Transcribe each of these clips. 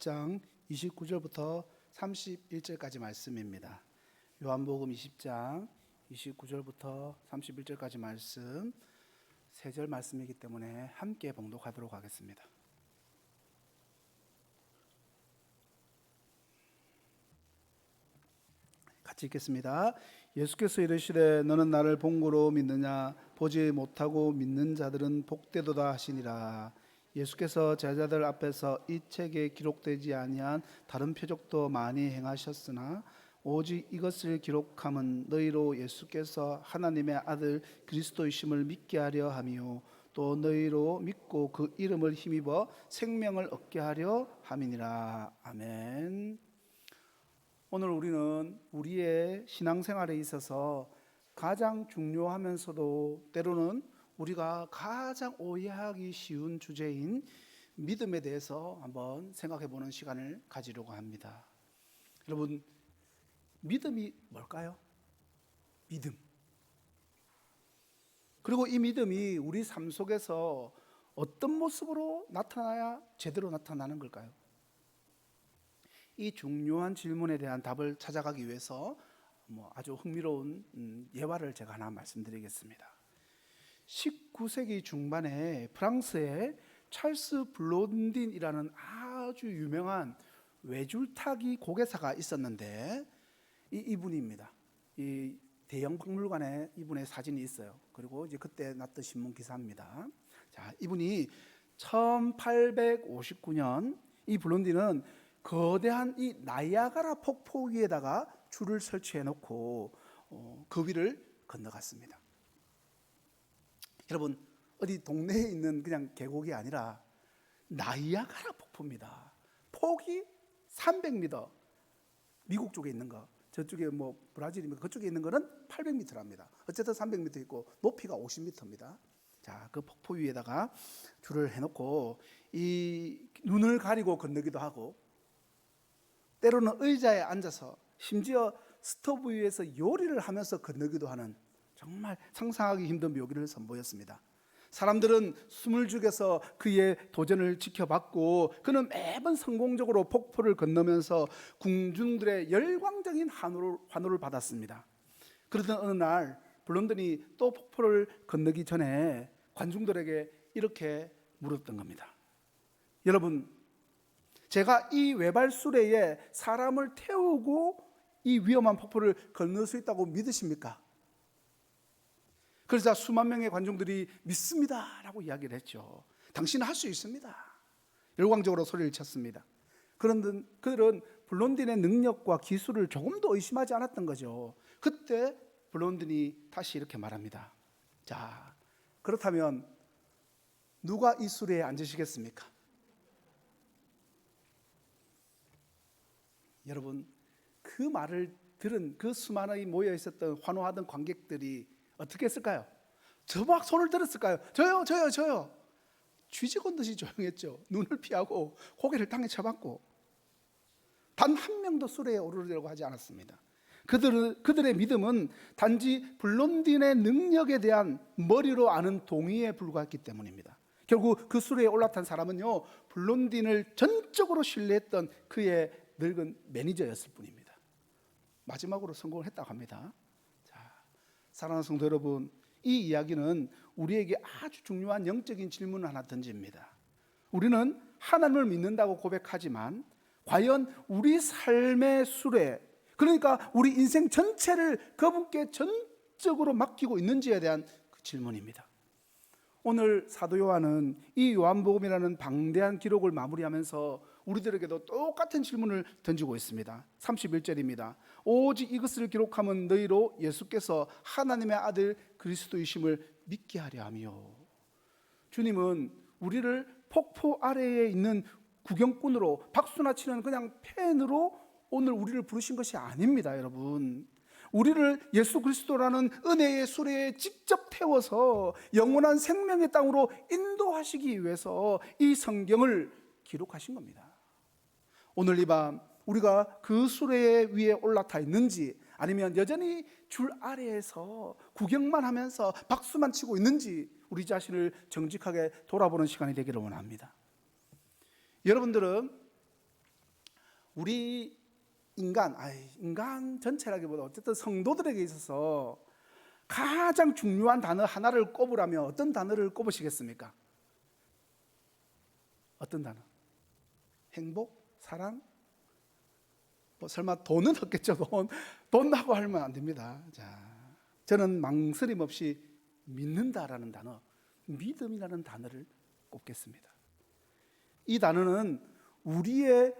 20장 29절부터 31절까지 말씀입니다. 요한복음 20장 29절부터 31절까지 말씀 세 절 말씀이기 때문에 함께 봉독하도록 하겠습니다. 같이 읽겠습니다. 예수께서 이르시되 너는 나를 본고로 믿느냐 보지 못하고 믿는 자들은 복되도다 하시니라. 예수께서 제자들 앞에서 이 책에 기록되지 아니한 다른 표적도 많이 행하셨으나 오직 이것을 기록함은 너희로 예수께서 하나님의 아들 그리스도이심을 믿게 하려 함이요 또 너희로 믿고 그 이름을 힘입어 생명을 얻게 하려 함이니라. 아멘. 오늘 우리는 우리의 신앙생활에 있어서 가장 중요하면서도 때로는 우리가 가장 오해하기 쉬운 주제인 믿음에 대해서 한번 생각해 보는 시간을 가지려고 합니다. 여러분, 믿음이 뭘까요? 믿음. 그리고 이 믿음이 우리 삶 속에서 어떤 모습으로 나타나야 제대로 나타나는 걸까요? 이 중요한 질문에 대한 답을 찾아가기 위해서 뭐 아주 흥미로운 음, 예화를 제가 하나 말씀드리겠습니다. 19세기 중반에 프랑스의 찰스 블론딘이라는 아주 유명한 외줄타기 고개사가 있었는데 이 이분입니다. 이 대형 박물관에 이분의 사진이 있어요. 그리고 이제 그때 났던 신문 기사입니다. 자, 이분이 1859년 이 블론딘은 거대한 이 나이아가라 폭포 위에다가 줄을 설치해 놓고 어, 그 위를 건너갔습니다. 여러분 어디 동네에 있는 그냥 계곡이 아니라 나이아가라 폭포입니다. 폭이 300m. 미국 쪽에 있는 거. 저쪽에 뭐 브라질이면 그쪽에 있는 거는 800m랍니다. 어쨌든 300m 있고 높이가 50m입니다. 자, 그 폭포 위에다가 줄을 해 놓고 이 눈을 가리고 건너기도 하고 때로는 의자에 앉아서 심지어 스토브 위에서 요리를 하면서 건너기도 하는 정말 상상하기 힘든 묘기를 선보였습니다. 사람들은 숨을 죽여서 그의 도전을 지켜봤고 그는 매번 성공적으로 폭포를 건너면서 궁중들의 열광적인 환호를, 환호를 받았습니다. 그러던 어느 날 블론든이 또 폭포를 건너기 전에 관중들에게 이렇게 물었던 겁니다. 여러분, 제가 이 외발 수레에 사람을 태우고 이 위험한 폭포를 건널 수 있다고 믿으십니까? 그러자 수만 명의 관중들이 믿습니다라고 이야기를 했죠. 당신은 할 수 있습니다. 열광적으로 소리를 쳤습니다. 그런데 그들은 블론딘의 능력과 기술을 조금도 의심하지 않았던 거죠. 그때 블론딘이 다시 이렇게 말합니다. 자, 그렇다면 누가 이 수레에 앉으시겠습니까? 여러분, 그 말을 들은 그 수많은 모여 있었던 환호하던 관객들이 어떻게 했을까요? 저 막 손을 들었을까요? 저요, 저요, 저요. 쥐지건 듯이 조용했죠. 눈을 피하고 고개를 땅에 쳐박고 단 한 명도 수레에 오르려고 하지 않았습니다. 그들, 그들의 믿음은 단지 블론딘의 능력에 대한 머리로 아는 동의에 불과했기 때문입니다. 결국 그 수레에 올라탄 사람은요, 블론딘을 전적으로 신뢰했던 그의 늙은 매니저였을 뿐입니다. 마지막으로 성공을 했다고 합니다. 자, 사랑하는 성도 여러분, 이 이야기는 우리에게 아주 중요한 영적인 질문을 하나 던집니다. 우리는 하나님을 믿는다고 고백하지만 과연 우리 삶의 수레, 그러니까 우리 인생 전체를 그분께 전적으로 맡기고 있는지에 대한 그 질문입니다. 오늘 사도 요한은 이 요한복음이라는 방대한 기록을 마무리하면서 우리들에게도 똑같은 질문을 던지고 있습니다. 31절입니다. 오직 이것을 기록하면 너희로 예수께서 하나님의 아들 그리스도이심을 믿게 하려 하며 주님은 우리를 폭포 아래에 있는 구경꾼으로 박수나 치는 그냥 팬으로 오늘 우리를 부르신 것이 아닙니다, 여러분. 우리를 예수 그리스도라는 은혜의 수레에 직접 태워서 영원한 생명의 땅으로 인도하시기 위해서 이 성경을 기록하신 겁니다. 오늘 이 밤 우리가 그 수레 위에 올라타 있는지 아니면 여전히 줄 아래에서 구경만 하면서 박수만 치고 있는지 우리 자신을 정직하게 돌아보는 시간이 되기를 원합니다. 여러분들은 우리 인간, 아이, 인간 전체라기보다 어쨌든 성도들에게 있어서 가장 중요한 단어 하나를 꼽으라면 어떤 단어를 꼽으시겠습니까? 어떤 단어? 행복, 사랑, 뭐 설마 돈은 없겠죠. 돈, 돈하고 하면 안 됩니다. 자, 저는 망설임 없이 믿는다라는 단어, 믿음이라는 단어를 꼽겠습니다. 이 단어는 우리의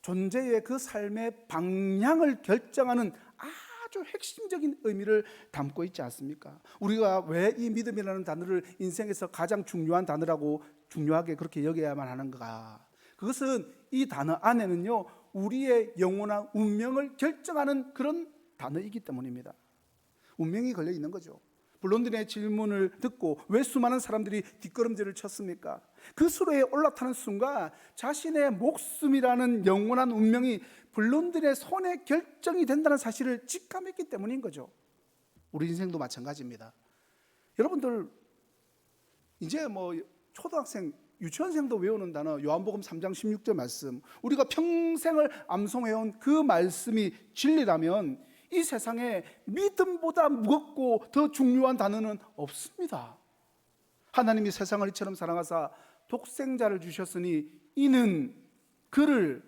존재의 그 삶의 방향을 결정하는 아주 핵심적인 의미를 담고 있지 않습니까? 우리가 왜 이 믿음이라는 단어를 인생에서 가장 중요한 단어라고 중요하게 그렇게 여겨야만 하는가? 그것은 이 단어 안에는요, 우리의 영원한 운명을 결정하는 그런 단어이기 때문입니다. 운명이 걸려 있는 거죠. 블론딘의 질문을 듣고 왜 수많은 사람들이 뒷걸음질을 쳤습니까? 그 수로에 올라타는 순간 자신의 목숨이라는 영원한 운명이 블론딘의 손에 결정이 된다는 사실을 직감했기 때문인 거죠. 우리 인생도 마찬가지입니다. 여러분들 이제 뭐 초등학생 유치원생도 외우는 단어 요한복음 3장 16절 말씀 우리가 평생을 암송해온 그 말씀이 진리라면 이 세상에 믿음보다 무겁고 더 중요한 단어는 없습니다. 하나님이 세상을 이처럼 사랑하사 독생자를 주셨으니 이는 그를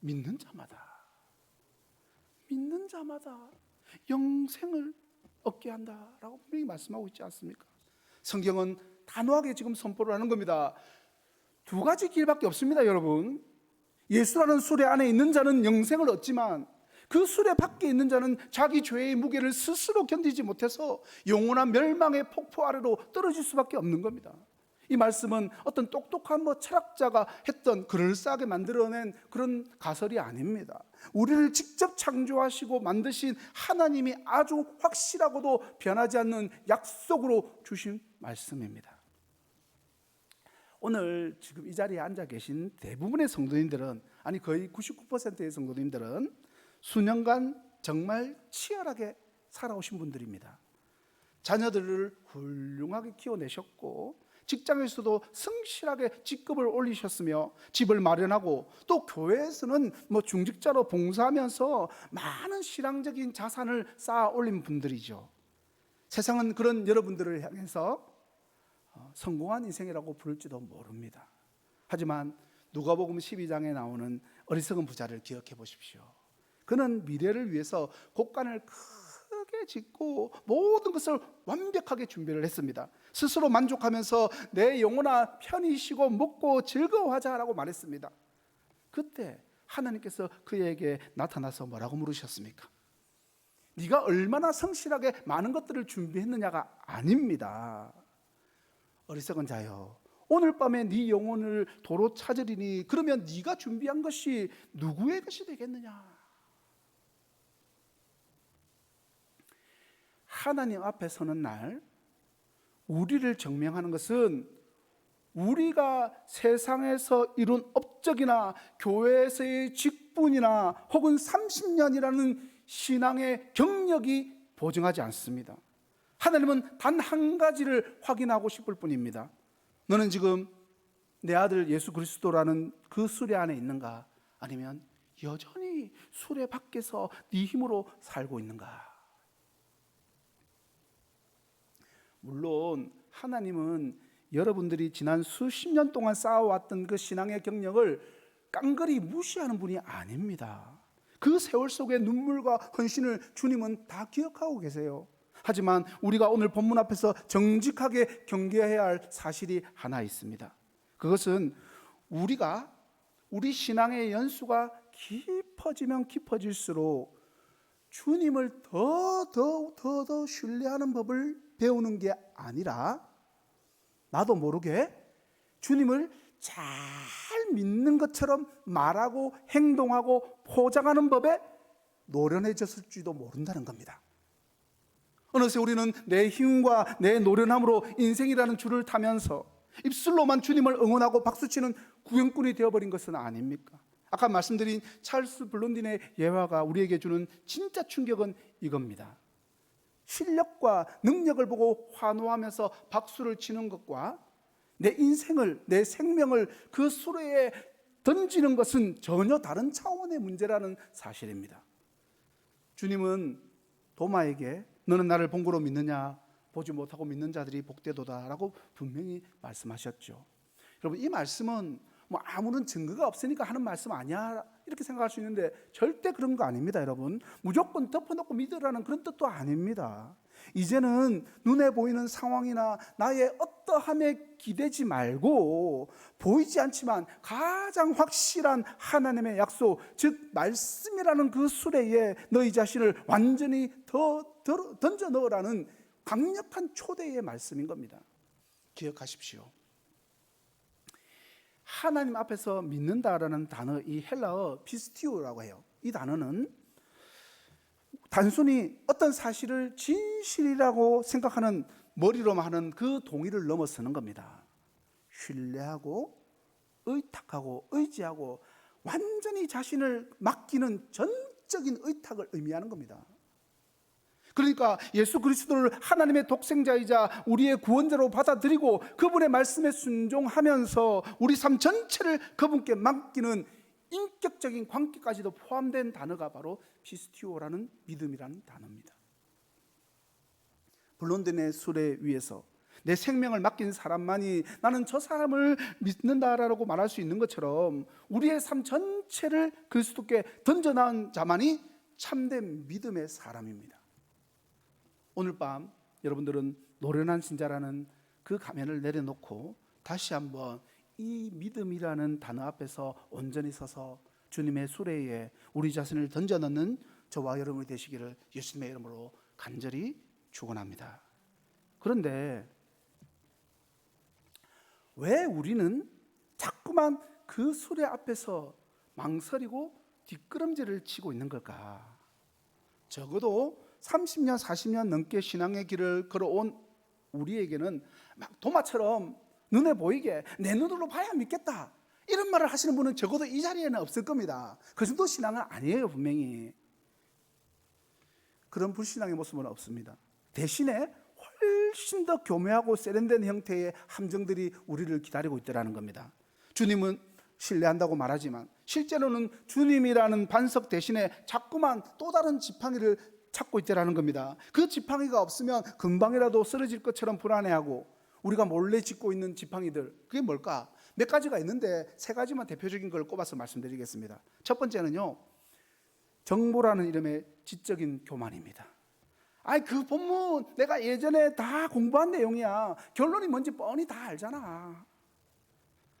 믿는 자마다 믿는 자마다 영생을 얻게 한다라고 분명히 말씀하고 있지 않습니까? 성경은 단호하게 지금 선포를 하는 겁니다. 두 가지 길밖에 없습니다, 여러분. 예수라는 수레 안에 있는 자는 영생을 얻지만 그 수레 밖에 있는 자는 자기 죄의 무게를 스스로 견디지 못해서 영원한 멸망의 폭포 아래로 떨어질 수밖에 없는 겁니다. 이 말씀은 어떤 똑똑한 뭐 철학자가 했던 그럴싸하게 만들어낸 그런 가설이 아닙니다. 우리를 직접 창조하시고 만드신 하나님이 아주 확실하고도 변하지 않는 약속으로 주신 말씀입니다. 오늘 지금 이 자리에 앉아 계신 대부분의 성도님들은 아니 거의 99%의 성도님들은 수년간 정말 치열하게 살아오신 분들입니다. 자녀들을 훌륭하게 키워내셨고 직장에서도 성실하게 직급을 올리셨으며 집을 마련하고 또 교회에서는 뭐 중직자로 봉사하면서 많은 신앙적인 자산을 쌓아 올린 분들이죠. 세상은 그런 여러분들을 향해서 어, 성공한 인생이라고 부를지도 모릅니다. 하지만 누가복음 12장에 나오는 어리석은 부자를 기억해 보십시오. 그는 미래를 위해서 곡간을 크게 짓고 모든 것을 완벽하게 준비를 했습니다. 스스로 만족하면서 내 영혼아 편히 쉬고 먹고 즐거워하자라고 말했습니다. 그때 하나님께서 그에게 나타나서 뭐라고 물으셨습니까? 네가 얼마나 성실하게 많은 것들을 준비했느냐가 아닙니다. 어리석은 자여 오늘 밤에 네 영혼을 도로 찾으리니 그러면 네가 준비한 것이 누구의 것이 되겠느냐? 하나님 앞에 서는 날 우리를 증명하는 것은 우리가 세상에서 이룬 업적이나 교회에서의 직분이나 혹은 30년이라는 신앙의 경력이 보증하지 않습니다. 하나님은 단 한 가지를 확인하고 싶을 뿐입니다. 너는 지금 내 아들 예수 그리스도라는 그 수레 안에 있는가? 아니면 여전히 수레 밖에서 네 힘으로 살고 있는가? 물론 하나님은 여러분들이 지난 수십 년 동안 쌓아왔던 그 신앙의 경력을 깡그리 무시하는 분이 아닙니다. 그 세월 속의 눈물과 헌신을 주님은 다 기억하고 계세요. 하지만 우리가 오늘 본문 앞에서 정직하게 경계해야 할 사실이 하나 있습니다. 그것은 우리가 우리 신앙의 연수가 깊어지면 깊어질수록 주님을 더 더 더 더 신뢰하는 법을 배우는 게 아니라 나도 모르게 주님을 잘 믿는 것처럼 말하고 행동하고 포장하는 법에 노련해졌을지도 모른다는 겁니다. 어느새 우리는 내 힘과 내 노련함으로 인생이라는 줄을 타면서 입술로만 주님을 응원하고 박수치는 구경꾼이 되어버린 것은 아닙니까? 아까 말씀드린 찰스 블론딘의 예화가 우리에게 주는 진짜 충격은 이겁니다. 실력과 능력을 보고 환호하면서 박수를 치는 것과 내 인생을, 내 생명을 그 수레에 던지는 것은 전혀 다른 차원의 문제라는 사실입니다. 주님은 도마에게 너는 나를 본고로 믿느냐 보지 못하고 믿는 자들이 복되도다라고 분명히 말씀하셨죠. 여러분 이 말씀은 뭐 아무런 증거가 없으니까 하는 말씀 아니야 이렇게 생각할 수 있는데 절대 그런 거 아닙니다, 여러분. 무조건 덮어놓고 믿으라는 그런 뜻도 아닙니다. 이제는 눈에 보이는 상황이나 나의 어떠함에 기대지 말고 보이지 않지만 가장 확실한 하나님의 약속, 즉 말씀이라는 그 수레에 너희 자신을 완전히 더, 더 던져 넣으라는 강력한 초대의 말씀인 겁니다. 기억하십시오. 하나님 앞에서 믿는다라는 단어 이 헬라어 피스티오라고 해요. 이 단어는 단순히 어떤 사실을 진실이라고 생각하는 머리로만 하는 그 동의를 넘어서는 겁니다. 신뢰하고 의탁하고 의지하고 완전히 자신을 맡기는 전적인 의탁을 의미하는 겁니다. 그러니까 예수 그리스도를 하나님의 독생자이자 우리의 구원자로 받아들이고 그분의 말씀에 순종하면서 우리 삶 전체를 그분께 맡기는 인격적인 관계까지도 포함된 단어가 바로 피스티오라는 믿음이라는 단어입니다. 블론드의 수레 위에서 내 생명을 맡긴 사람만이 나는 저 사람을 믿는다라고 말할 수 있는 것처럼 우리의 삶 전체를 그리스도께 던져놓은 자만이 참된 믿음의 사람입니다. 오늘 밤 여러분들은 노련한 신자라는 그 가면을 내려놓고 다시 한번 이 믿음이라는 단어 앞에서 온전히 서서 주님의 수레에 우리 자신을 던져 넣는 저와 여러분이 되시기를 예수님의 이름으로 간절히 축원합니다. 그런데 왜 우리는 자꾸만 그 수레 앞에서 망설이고 뒷걸음질을 치고 있는 걸까? 적어도 30년, 40년 넘게 신앙의 길을 걸어온 우리에게는 막 도마처럼 눈에 보이게 내 눈으로 봐야 믿겠다. 이런 말을 하시는 분은 적어도 이 자리에는 없을 겁니다. 그 정도 신앙은 아니에요, 분명히. 그런 불신앙의 모습은 없습니다. 대신에 훨씬 더 교묘하고 세련된 형태의 함정들이 우리를 기다리고 있더라는 겁니다. 주님은 신뢰한다고 말하지만 실제로는 주님이라는 반석 대신에 자꾸만 또 다른 지팡이를 찾고 있더라는 겁니다. 그 지팡이가 없으면 금방이라도 쓰러질 것처럼 불안해하고 우리가 몰래 짓고 있는 지팡이들 그게 뭘까? 몇 가지가 있는데 세 가지만 대표적인 걸 꼽아서 말씀드리겠습니다. 첫 번째는요. 정보라는 이름의 지적인 교만입니다. 아니 그 본문 내가 예전에 다 공부한 내용이야. 결론이 뭔지 뻔히 다 알잖아.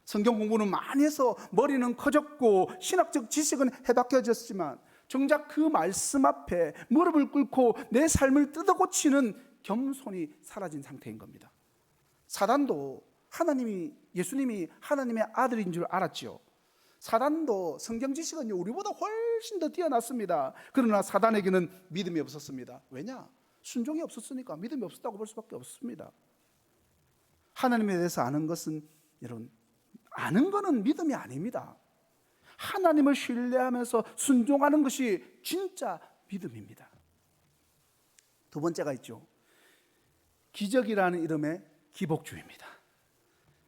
성경 공부는 많이 해서 머리는 커졌고 신학적 지식은 해박해졌지만 정작 그 말씀 앞에 무릎을 꿇고 내 삶을 뜯어고치는 겸손이 사라진 상태인 겁니다. 사단도 하나님이 예수님이 하나님의 아들인 줄 알았지요. 사단도 성경 지식은 우리보다 훨씬 더 뛰어났습니다. 그러나 사단에게는 믿음이 없었습니다. 왜냐? 순종이 없었으니까 믿음이 없었다고 볼 수밖에 없습니다. 하나님에 대해서 아는 것은 여러분 아는 것은 믿음이 아닙니다. 하나님을 신뢰하면서 순종하는 것이 진짜 믿음입니다. 두 번째가 있죠. 기적이라는 이름의 기복주의입니다.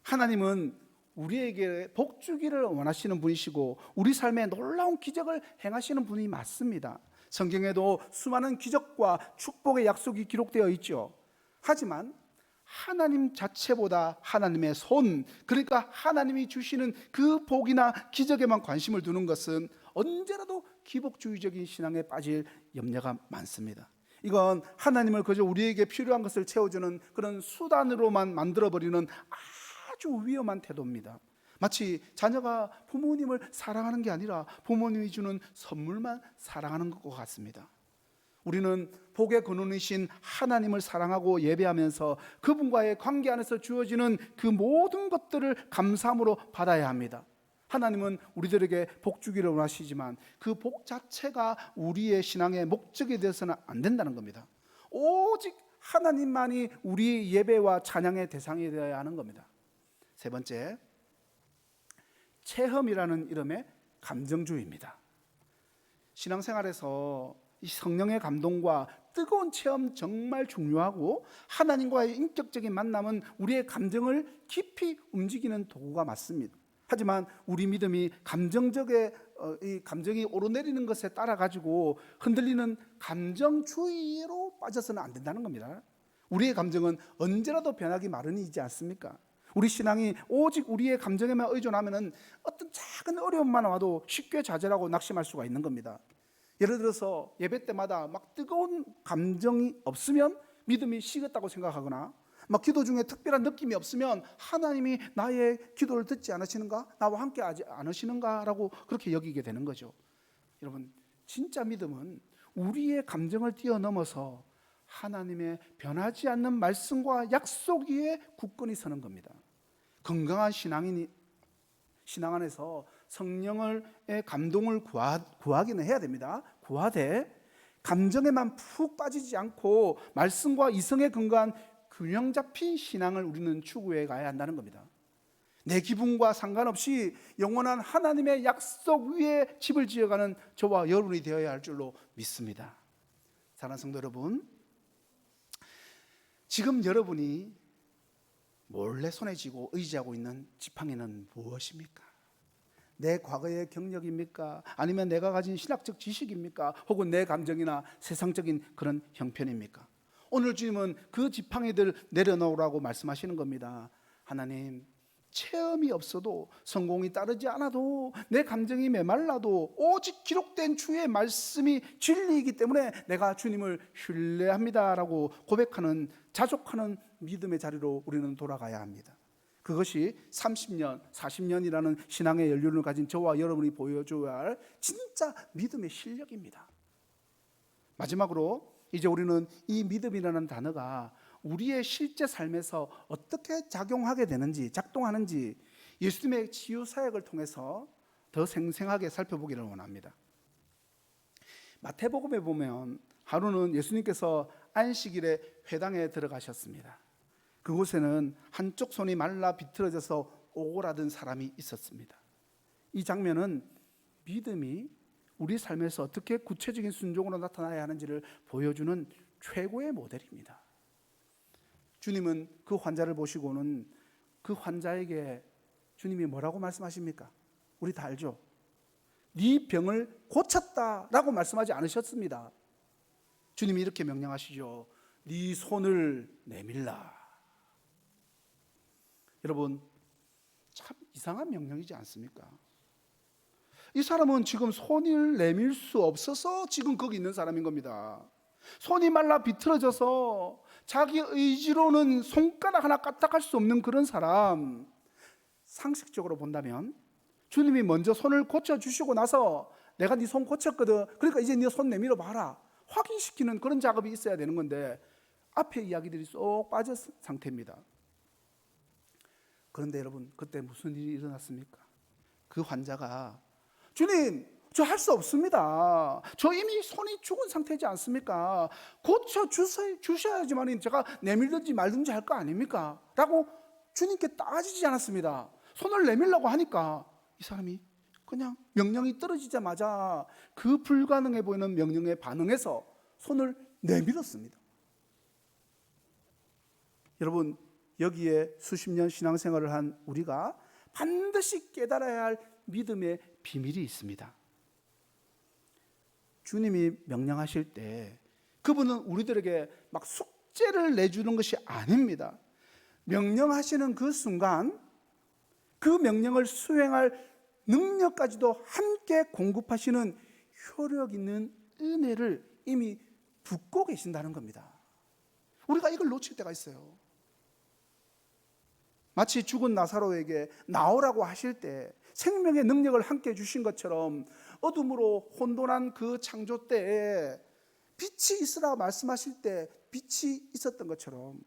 하나님은 우리에게 복 주기를 원하시는 분이시고 우리 삶에 놀라운 기적을 행하시는 분이 맞습니다. 성경에도 수많은 기적과 축복의 약속이 기록되어 있죠. 하지만 하나님 자체보다 하나님의 손, 그러니까 하나님이 주시는 그 복이나 기적에만 관심을 두는 것은 언제라도 기복주의적인 신앙에 빠질 염려가 많습니다. 이건 하나님을 그저 우리에게 필요한 것을 채워주는 그런 수단으로만 만들어버리는 아주 위험한 태도입니다. 마치 자녀가 부모님을 사랑하는 게 아니라 부모님이 주는 선물만 사랑하는 것과 같습니다. 우리는 복의 근원이신 하나님을 사랑하고 예배하면서 그분과의 관계 안에서 주어지는 그 모든 것들을 감사함으로 받아야 합니다. 하나님은 우리들에게 복 주기를 원하시지만 그 복 자체가 우리의 신앙의 목적이 되어서는 안 된다는 겁니다. 오직 하나님만이 우리 예배와 찬양의 대상이 되어야 하는 겁니다. 세 번째, 체험이라는 이름의 감정주의입니다. 신앙생활에서 이 성령의 감동과 뜨거운 체험 정말 중요하고 하나님과의 인격적인 만남은 우리의 감정을 깊이 움직이는 도구가 맞습니다. 하지만 우리 믿음이 감정적에 어, 이 감정이 오르내리는 것에 따라 가지고 흔들리는 감정주의로 빠져서는 안 된다는 겁니다. 우리의 감정은 언제라도 변하기 마련이지 않습니까? 우리 신앙이 오직 우리의 감정에만 의존하면은 어떤 작은 어려움만 와도 쉽게 좌절하고 낙심할 수가 있는 겁니다. 예를 들어서 예배 때마다 막 뜨거운 감정이 없으면 믿음이 식었다고 생각하거나 막 기도 중에 특별한 느낌이 없으면 하나님이 나의 기도를 듣지 않으시는가? 나와 함께 하지 않으시는가라고 그렇게 여기게 되는 거죠. 여러분, 진짜 믿음은 우리의 감정을 뛰어넘어서 하나님의 변하지 않는 말씀과 약속 위에 굳건히 서는 겁니다. 건강한 신앙인이 신앙 안에서 성령의 감동을 구하, 구하 기는 해야 됩니다. 구하되 감정에만 푹 빠지지 않고 말씀과 이성에 근거한 균형 잡힌 신앙을 우리는 추구해 가야 한다는 겁니다. 내 기분과 상관없이 영원한 하나님의 약속 위에 집을 지어가는 저와 여러분이 되어야 할 줄로 믿습니다. 사랑하는 성도 여러분, 지금 여러분이 몰래 손에 쥐고 의지하고 있는 지팡이는 무엇입니까? 내 과거의 경력입니까? 아니면 내가 가진 신학적 지식입니까? 혹은 내 감정이나 세상적인 그런 형편입니까? 오늘 주님은 그 지팡이들 내려놓으라고 말씀하시는 겁니다. 하나님, 체험이 없어도 성공이 따르지 않아도 내 감정이 메말라도 오직 기록된 주의 말씀이 진리이기 때문에 내가 주님을 신뢰합니다라고 고백하는 자족하는 믿음의 자리로 우리는 돌아가야 합니다. 그것이 30년, 40년이라는 신앙의 연륜을 가진 저와 여러분이 보여줘야 할 진짜 믿음의 실력입니다. 마지막으로 이제 우리는 이 믿음이라는 단어가 우리의 실제 삶에서 어떻게 작용하게 되는지, 작동하는지 예수님의 치유 사역을 통해서 더 생생하게 살펴보기를 원합니다. 마태복음에 보면 하루는 예수님께서 안식일에 회당에 들어가셨습니다. 그곳에는 한쪽 손이 말라 비틀어져서 오고라든 사람이 있었습니다. 이 장면은 믿음이 우리 삶에서 어떻게 구체적인 순종으로 나타나야 하는지를 보여주는 최고의 모델입니다. 주님은 그 환자를 보시고는 그 환자에게 주님이 뭐라고 말씀하십니까? 우리 다 알죠? 네 병을 고쳤다라고 말씀하지 않으셨습니다. 주님이 이렇게 명령하시죠. 네 손을 내밀라. 여러분 참 이상한 명령이지 않습니까? 이 사람은 지금 손을 내밀 수 없어서 지금 거기 있는 사람인 겁니다. 손이 말라 비틀어져서 자기 의지로는 손가락 하나 까딱할 수 없는 그런 사람. 상식적으로 본다면 주님이 먼저 손을 고쳐 주시고 나서 내가 네 손 고쳤거든. 그러니까 이제 네 손 내밀어 봐라. 확인시키는 그런 작업이 있어야 되는 건데 앞에 이야기들이 쏙 빠진 상태입니다. 그런데 여러분 그때 무슨 일이 일어났습니까? 그 환자가 주님 저 할 수 없습니다. 저 이미 손이 죽은 상태지 않습니까? 고쳐 주셔, 주셔야지만 제가 내밀든지 말든지 할 거 아닙니까? 라고 주님께 따지지 않았습니다. 손을 내밀라고 하니까 이 사람이 그냥 명령이 떨어지자마자 그 불가능해 보이는 명령에 반응해서 손을 내밀었습니다. 여러분, 여기에 수십 년 신앙생활을 한 우리가 반드시 깨달아야 할 믿음의 비밀이 있습니다. 주님이 명령하실 때 그분은 우리들에게 막 숙제를 내주는 것이 아닙니다. 명령하시는 그 순간 그 명령을 수행할 능력까지도 함께 공급하시는 효력 있는 은혜를 이미 붓고 계신다는 겁니다. 우리가 이걸 놓칠 때가 있어요. 마치 죽은 나사로에게 나오라고 하실 때 생명의 능력을 함께 주신 것처럼 어둠으로 혼돈한 그 창조 때에 빛이 있으라 말씀하실 때 빛이 있었던 것처럼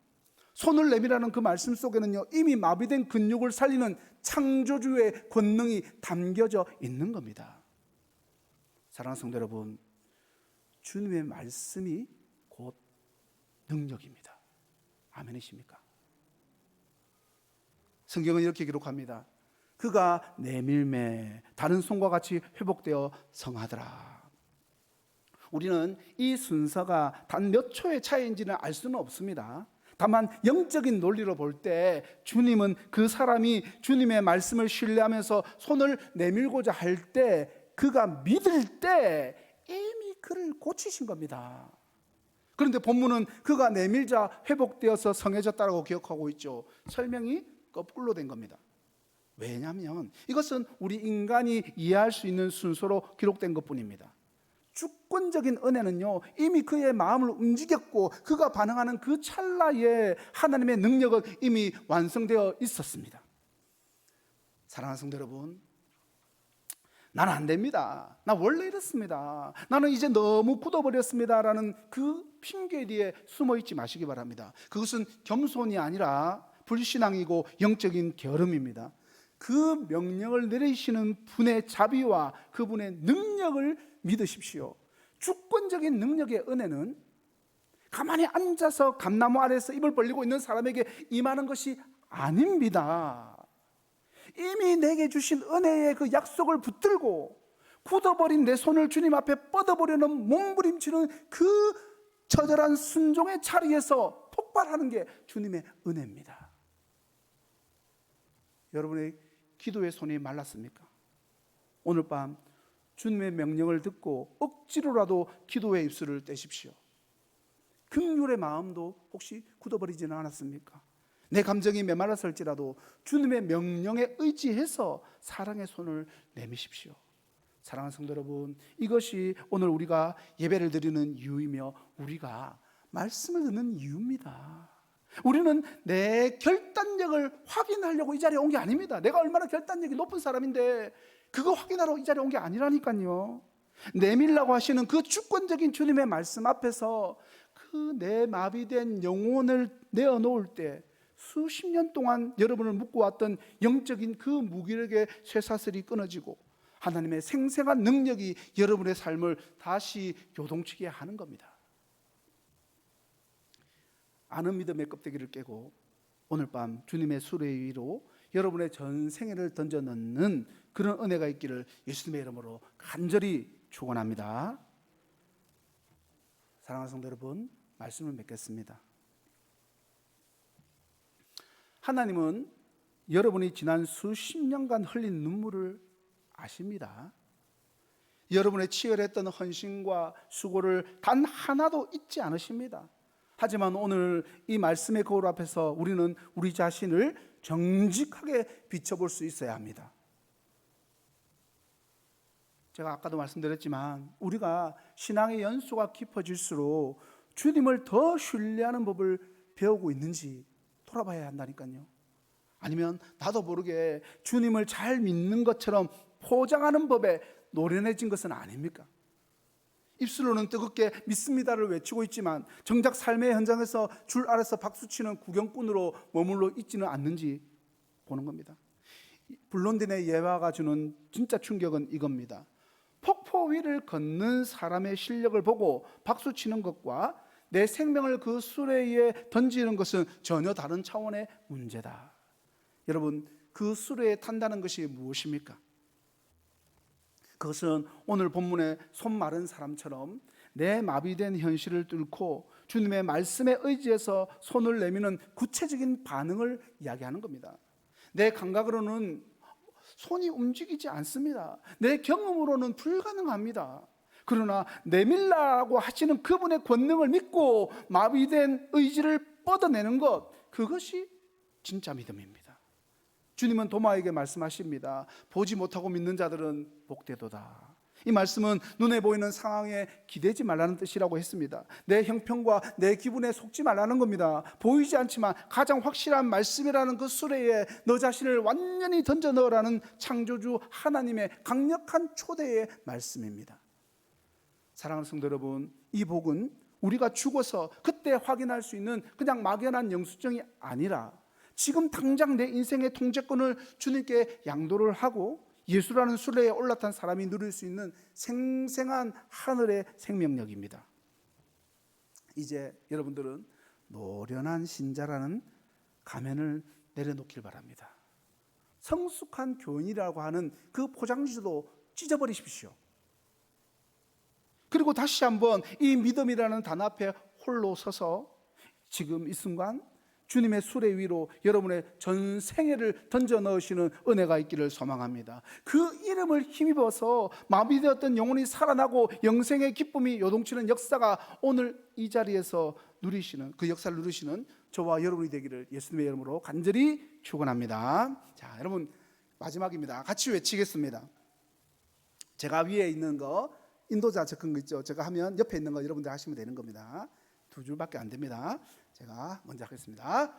손을 내밀라는 그 말씀 속에는요 이미 마비된 근육을 살리는 창조주의 권능이 담겨져 있는 겁니다. 사랑하는 성도 여러분, 주님의 말씀이 곧 능력입니다. 아멘이십니까? 성경은 이렇게 기록합니다. 그가 내밀매 다른 손과 같이 회복되어 성하더라. 우리는 이 순서가 단 몇 초의 차이인지는 알 수는 없습니다. 다만 영적인 논리로 볼 때 주님은 그 사람이 주님의 말씀을 신뢰하면서 손을 내밀고자 할 때 그가 믿을 때 이미 그를 고치신 겁니다. 그런데 본문은 그가 내밀자 회복되어서 성해졌다고 기억하고 있죠. 설명이 거꾸로 된 겁니다. 왜냐하면 이것은 우리 인간이 이해할 수 있는 순서로 기록된 것뿐입니다. 주권적인 은혜는요 이미 그의 마음을 움직였고 그가 반응하는 그 찰나에 하나님의 능력은 이미 완성되어 있었습니다. 사랑하는 성도 여러분, 나는 안 됩니다. 나 원래 이렇습니다. 나는 이제 너무 굳어버렸습니다라는 그 핑계 뒤에 숨어 있지 마시기 바랍니다. 그것은 겸손이 아니라 불신앙이고 영적인 게으름입니다. 그 명령을 내리시는 분의 자비와 그분의 능력을 믿으십시오. 주권적인 능력의 은혜는 가만히 앉아서 감나무 아래서 입을 벌리고 있는 사람에게 임하는 것이 아닙니다. 이미 내게 주신 은혜의 그 약속을 붙들고 굳어버린 내 손을 주님 앞에 뻗어보려는 몸부림치는 그 처절한 순종의 자리에서 폭발하는 게 주님의 은혜입니다. 여러분의 기도의 손이 말랐습니까? 오늘 밤 주님의 명령을 듣고 억지로라도 기도의 입술을 떼십시오. 극률의 마음도 혹시 굳어버리지는 않았습니까? 내 감정이 메말랐을지라도 주님의 명령에 의지해서 사랑의 손을 내미십시오. 사랑하는 성도 여러분, 이것이 오늘 우리가 예배를 드리는 이유이며 우리가 말씀을 듣는 이유입니다. 우리는 내 결단력을 확인하려고 이 자리에 온 게 아닙니다. 내가 얼마나 결단력이 높은 사람인데 그거 확인하러 이 자리에 온 게 아니라니까요. 내밀라고 하시는 그 주권적인 주님의 말씀 앞에서 그 내 마비된 영혼을 내어놓을 때 수십 년 동안 여러분을 묶어왔던 영적인 그 무기력의 쇠사슬이 끊어지고 하나님의 생생한 능력이 여러분의 삶을 다시 요동치게 하는 겁니다. 아는 믿음의 껍데기를 깨고 오늘 밤 주님의 수레 위로 여러분의 전 생애를 던져 넣는 그런 은혜가 있기를 예수님의 이름으로 간절히 축원합니다. 사랑하는 성도 여러분, 말씀을 맺겠습니다. 하나님은 여러분이 지난 수십 년간 흘린 눈물을 아십니다. 여러분의 치열했던 헌신과 수고를 단 하나도 잊지 않으십니다. 하지만 오늘 이 말씀의 거울 앞에서 우리는 우리 자신을 정직하게 비춰볼 수 있어야 합니다. 제가 아까도 말씀드렸지만 우리가 신앙의 연수가 깊어질수록 주님을 더 신뢰하는 법을 배우고 있는지 돌아봐야 한다니까요. 아니면 나도 모르게 주님을 잘 믿는 것처럼 포장하는 법에 노련해진 것은 아닙니까? 입술로는 뜨겁게 믿습니다를 외치고 있지만 정작 삶의 현장에서 줄 아래서 박수치는 구경꾼으로 머물러 있지는 않는지 보는 겁니다. 블론딘의 예화가 주는 진짜 충격은 이겁니다. 폭포 위를 걷는 사람의 실력을 보고 박수치는 것과 내 생명을 그 수레에 던지는 것은 전혀 다른 차원의 문제다. 여러분, 그 수레에 탄다는 것이 무엇입니까? 그것은 오늘 본문의 손 마른 사람처럼 내 마비된 현실을 뚫고 주님의 말씀에 의지해서 손을 내미는 구체적인 반응을 이야기하는 겁니다. 내 감각으로는 손이 움직이지 않습니다. 내 경험으로는 불가능합니다. 그러나 내밀라고 하시는 그분의 권능을 믿고 마비된 의지를 뻗어내는 것, 그것이 진짜 믿음입니다. 주님은 도마에게 말씀하십니다. 보지 못하고 믿는 자들은 복되도다. 이 말씀은 눈에 보이는 상황에 기대지 말라는 뜻이라고 했습니다. 내 형편과 내 기분에 속지 말라는 겁니다. 보이지 않지만 가장 확실한 말씀이라는 그 수레에 너 자신을 완전히 던져 넣으라는 창조주 하나님의 강력한 초대의 말씀입니다. 사랑하는 성도 여러분, 이 복은 우리가 죽어서 그때 확인할 수 있는 그냥 막연한 영수증이 아니라 지금 당장 내 인생의 통제권을 주님께 양도를 하고 예수라는 순례에 올라탄 사람이 누릴 수 있는 생생한 하늘의 생명력입니다. 이제 여러분들은 노련한 신자라는 가면을 내려놓길 바랍니다. 성숙한 교인이라고 하는 그 포장지도 찢어버리십시오. 그리고 다시 한번 이 믿음이라는 단어 앞에 홀로 서서 지금 이 순간 주님의 수레 위로 여러분의 전 생애를 던져 넣으시는 은혜가 있기를 소망합니다. 그 이름을 힘입어서 마비되었던 영혼이 살아나고 영생의 기쁨이 요동치는 역사가 오늘 이 자리에서 누리시는 그 역사를 누리시는 저와 여러분이 되기를 예수님의 이름으로 간절히 축원합니다. 자, 여러분 마지막입니다. 같이 외치겠습니다. 제가 위에 있는 거 인도자 적은 거 있죠. 제가 하면 옆에 있는 거 여러분들 하시면 되는 겁니다. 두 줄밖에 안 됩니다. 제가 먼저 하겠습니다.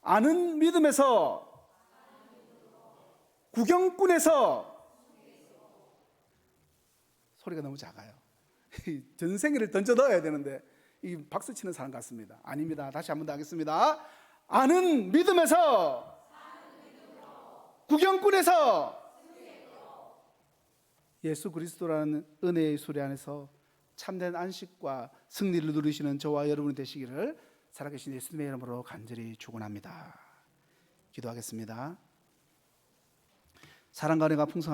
아는 믿음에서 구경꾼에서 소리가 너무 작아요. 전생애를 던져 넣어야 되는데 이 박수 치는 사람 같습니다. 아닙니다. 다시 한 번 더 하겠습니다. 아는 믿음에서 구경꾼에서 예수 그리스도라는 은혜의 수레 안에서 참된 안식과 승리를 누리시는 저와 여러분이 되시기를 살아계신 예수님의 이름으로 간절히 축원합니다. 기도하겠습니다. 사랑과 은혜가 풍성한